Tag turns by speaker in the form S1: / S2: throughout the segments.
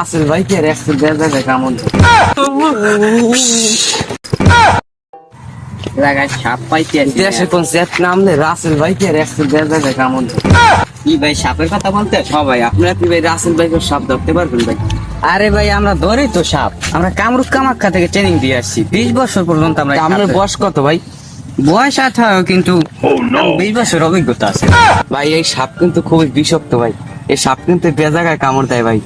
S1: রাসেল ভাই কে রাসেল দেবে কেমন
S2: লাগায় সাপ পাইতে আছি
S1: দেশে কোন সেট নামলে রাসেল ভাই কে কেমন
S2: কি ভাই সাপের কথা বলতে?
S1: সবাই আপনারা কি ভাই রাসেল ভাইকে সাপ ধরতে পারবেন ভাই?
S2: আরে ভাই আমরা ধরি তো সাপ। আমরা কামরুক কামাখ্যা থেকে ট্রেনিং দিয়ে আসছি। বিশ বছর পর্যন্ত আমরা
S1: বয়স কত ভাই?
S2: বয়স আঠারো কিন্তু বিশ বছর অভিজ্ঞতা আছে।
S1: ভাই এই সাপ কিন্তু খুবই বিষাক্ত ভাই। এই সাপ কিন্তু বেজাগায় কামড় দেয় ভাই।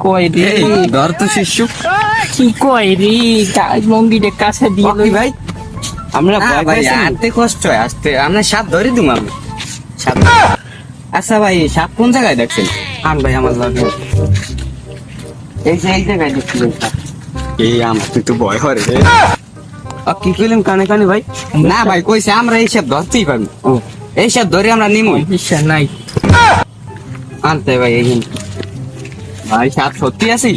S3: কই রে?
S2: এই, ধর তো শিশু
S3: কি কই রে? কাছে দিয়ে
S1: ভাই? আমরা
S2: না
S1: ভয়
S2: ভাই
S1: পাইছি
S2: আনতে কষ্ট হয় আসতে। আমরা সাপ ধরে দিম আমি। সাপ আচ্ছা ভাই সাপ কোন জায়গায় দেখছেন?
S1: আন ভাই আমার লাগে। এই যে এই জায়গায় দেখছি
S2: এই আমার ভয়
S1: কি কইলেন কানে কানে ভাই?
S2: না ভাই কইছে আমরা এইসব ধরতেই পারব।
S1: ও।
S2: এইসব ধরে আমরা নিমই।
S3: বিশ্বাস নাই।
S1: আনতে ভাই এই।
S2: ভাই সাপ সত্যি আছি?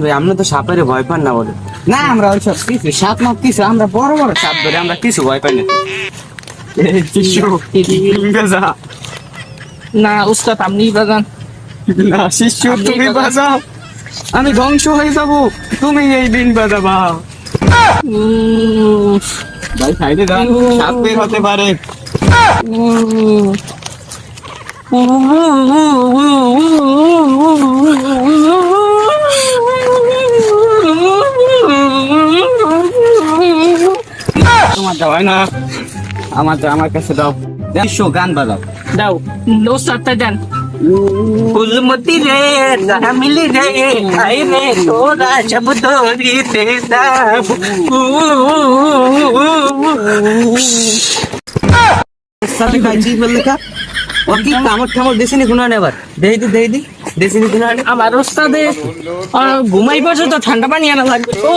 S1: ভাই আপনি তো সাপের ভয় পান না বলে।
S2: না আমরা ওইসব কিছু সাপ মাপ কিছু আমরা বড় বড় সাপ ধরে আমরা কিছু ভয় পাই না।
S3: না উস্তাদ আপনি বাজান।
S2: না শিষ্য
S3: তুমি
S2: বাজাও। আমি ধ্বংস হয়ে যাব তুমি এই দিন বাজাবা। ভাই সাইডে দাও সাপ বের হতে পারে। তোমার দাও না। আমার আমার কাছে দাও। শিষ্য গান বাজাও।
S3: দাও। উস্তাদটা দেন। ফুলমতি রে মিলি রে আই রে তোরা দরিতে দাব
S1: সাথে ভাই জি কা? ও কি কামড় ঠামড় দেখিনি কোনো আবার? দেই দি দেই দি দেখিনি নে
S3: আমার ওস্তাদে ঘুমাই বসে তো, ঠান্ডা পানি আনা লাগবে। তো